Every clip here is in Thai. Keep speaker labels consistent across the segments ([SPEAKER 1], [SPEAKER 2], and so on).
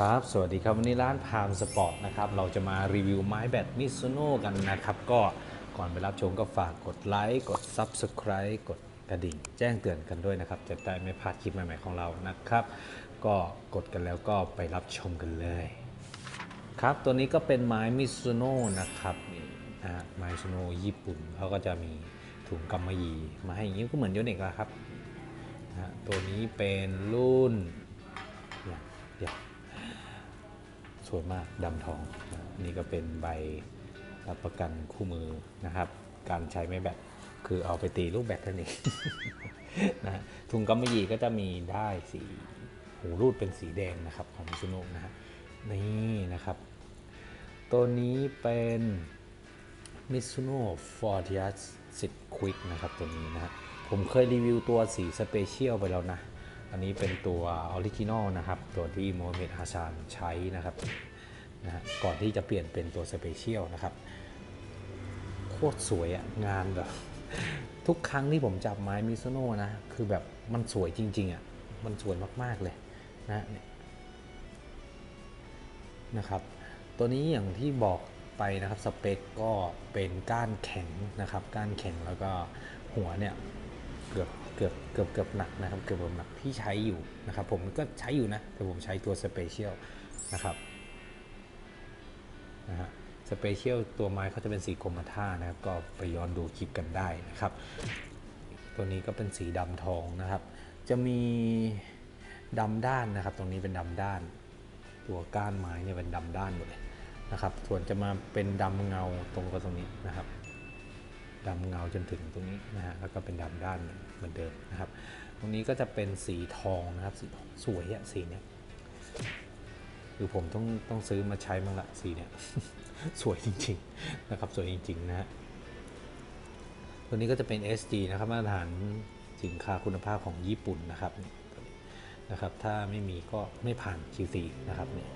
[SPEAKER 1] ครับ สวัสดีครับ วันนี้ร้านพามสปอร์ตนะครับ เราจะมารีวิวไม้แบตมิซูโน่กันนะครับ ก็ก่อนไปรับชมก็ฝากกดไลค์ กด Subscribe กดกระดิ่ง แจ้งเตือนกันด้วยนะครับ จะได้ไม่พลาดคลิปใหม่ๆของเรานะครับ ก็กดกันแล้วก็ไปรับชมกันเลย ครับ ตัวนี้ก็เป็นไม้มิซูโน่นะครับนี่นะฮะไม้มิซูโน่ญี่ปุ่นเขาก็จะมีถุงกำมะหยี่มาให้อย่างนี้ก็เหมือนโยเนกอะครับนะฮะตัวนี้เป็นรุ่นเนี่ยเดี๋ยว สวยมากดำทองนี่ก็เป็นใบรับประกันคู่มือนะครับ การใช้ไม้แบตคือเอาไปตีลูกแบตนั่นเองนะฮะถุงกำมะหยี่ก็จะมีได้สีหูรูดเป็นสีแดงนะครับของมิซุโนะนะฮะนี่นะครับ ตัวนี้เป็น Mizuno Fortius 10 Quick นะครับตัวนี้นะฮะผมเคยรีวิวตัวสีสเปเชียลไปแล้วนะ อันนี้เป็นตัวออริจินอลนะครับ ตัวที่โมฮัมเหม็ดฮาซานใช้นะครับนะก่อนที่จะเปลี่ยนเป็นตัวสเปเชียลนะครับ โคตรสวยอะงานแบบ ทุกครั้งที่ผมจับไม้มิซโน่นะ คือแบบมันสวยจริงๆอะมันสวยมากๆเลยนะเนี่ยนะครับ ตัวนี้อย่างที่บอกไปนะครับสเปคก็เป็นก้านแข็งนะครับ ก้านแข็งแล้วก็หัวเนี่ย เกือบเกือบเกือบเกือบหนักนะครับเกือบเกือบหนักที่ใช้อยู่นะครับ ผมก็ใช้อยู่นะ แต่ผมใช้ตัวสเปเชียลนะครับนะฮะสเปเชียลตัวไม้เขาจะเป็นสีกรมท่านะครับ ก็ไปย้อนดูคลิปกันได้นะครับ ตัวนี้ก็เป็นสีดำทองนะครับ จะมีดำด้านนะครับ ตรงนี้เป็นดำด้าน ตัวก้านไม้เนี่ยเป็นดำด้านหมดเลยนะครับ ส่วนจะมาเป็นดำเงาตรงกับตรงนี้นะครับ ดำเงาจนถึงตรงนี้นะฮะแล้วก็เป็นดำด้านเหมือนเดิมนะครับ ตรงนี้ก็จะเป็นสีทองนะครับสีทองสวยอะสีเนี้ยคือผมต้องต้องซื้อมาใช้มั้งละสีเนี้ยสวยจริงๆนะครับสวยจริงๆนะฮะตัวนี้ก็จะเป็น SG นะครับมาตรฐานสินค้าคุณภาพของญี่ปุ่นนะครับนะครับ ถ้าไม่มีก็ไม่ผ่าน QC นะครับเนี่ย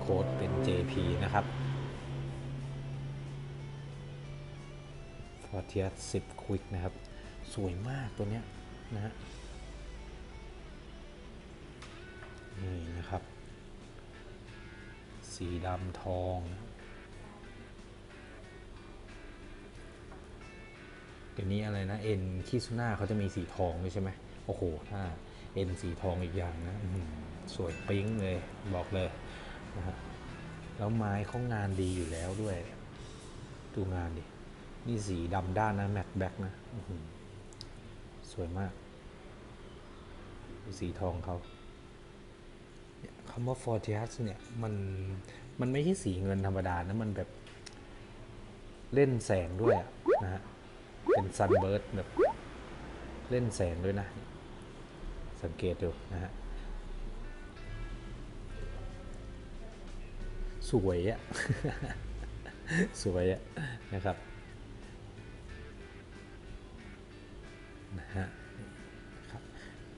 [SPEAKER 1] โค้ดเป็น JP นะครับ f o r t i u s 10 Quick นะครับ สวยมากตัวเนี้ยนะฮะนี่นะครับ สีดำทอง เดี๋ยวนี้อะไรนะ เอ็นคิซุน่าเขาจะมีสีทองด้วยใช่ไหมโอ้โห ถ้าเอ็นสีทองอีกอย่างนะสวยปิ๊งเลยบอกเลยนะฮะแล้วไม้เขางานดีอยู่แล้วด้วย ดูงานดิ นี่สีดำด้านนะ แมตต์แบ็กนะสวยมาก สีทองเขาคำว่า Fortius เนี่ย มันมันไม่ใช่สีเงินธรรมดานะ มันแบบเล่นแสงด้วยนะฮะ เป็นซันเบิร์ดแบบ เล่นแสงด้วยนะ สังเกตดูนะฮะ สวยอะสวยอะนะครับ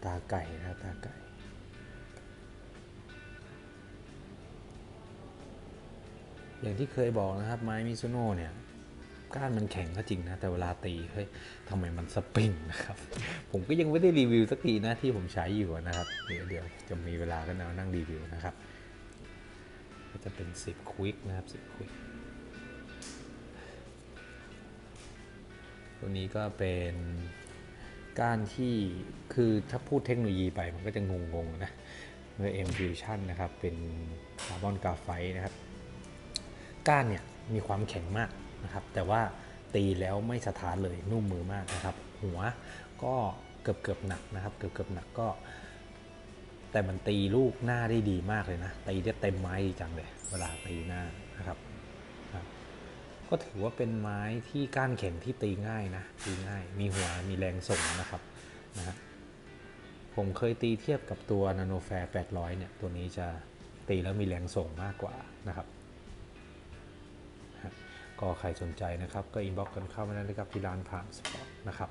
[SPEAKER 1] ตาไก่นะตาไก่ อย่างที่เคยบอกนะครับ ไม้มิซุโน่เนี่ยก้านมันแข็งก็จริงนะ แต่เวลาตีเฮ้ยทำไมมันสปริงนะครับ ผมก็ยังไม่ได้รีวิวสักทีนะที่ผมใช้อยู่นะครับ เดี๋ยวเดี๋ยวจะมีเวลาก็นานั่งรีวิวนะครับ ก็จะเป็น 10 ควิกนะครับ 10 ควิกตัวนี้ก็เป็น ก้านที่คือถ้าพูดเทคโนโลยีไปมันก็จะงงๆนะเมื่อ M Fusion นะครับ เป็นคาร์บอนกราไฟต์นะครับ ก้านเนี่ยมีความแข็งมากนะครับ แต่ว่าตีแล้วไม่สะท้านเลยนุ่มมือมากนะครับ หัวก็เกือบเกือบๆหนักนะครับ เกือบเกือบๆหนักก็ แต่มันตีลูกหน้าได้ดีมากเลยนะ ตีได้เต็มไม้จังเลย เวลาตีหน้านะครับ ก็ถือว่าเป็นไม้ที่ก้านแข็งที่ตีง่ายนะตีง่าย มีหัวมีแรงส่งนะครับนะฮะผมเคยตีเทียบกับตัว Nano Fair 800 เนี่ย ตัวนี้จะตีแล้วมีแรงส่งมากกว่านะครับ ก็ใครสนใจนะครับ ก็อินบ็อกกันเข้ามาได้เลยครับที่ร้านพามสปอร์ตนะครับ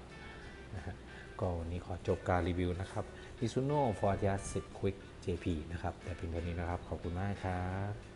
[SPEAKER 1] นะฮะก็วันนี้ขอจบการรีวิวนะครับ Mizuno Fortius 10 Quick JP นะครับ แต่เพียงเท่านี้นะครับ ขอบคุณมากครับ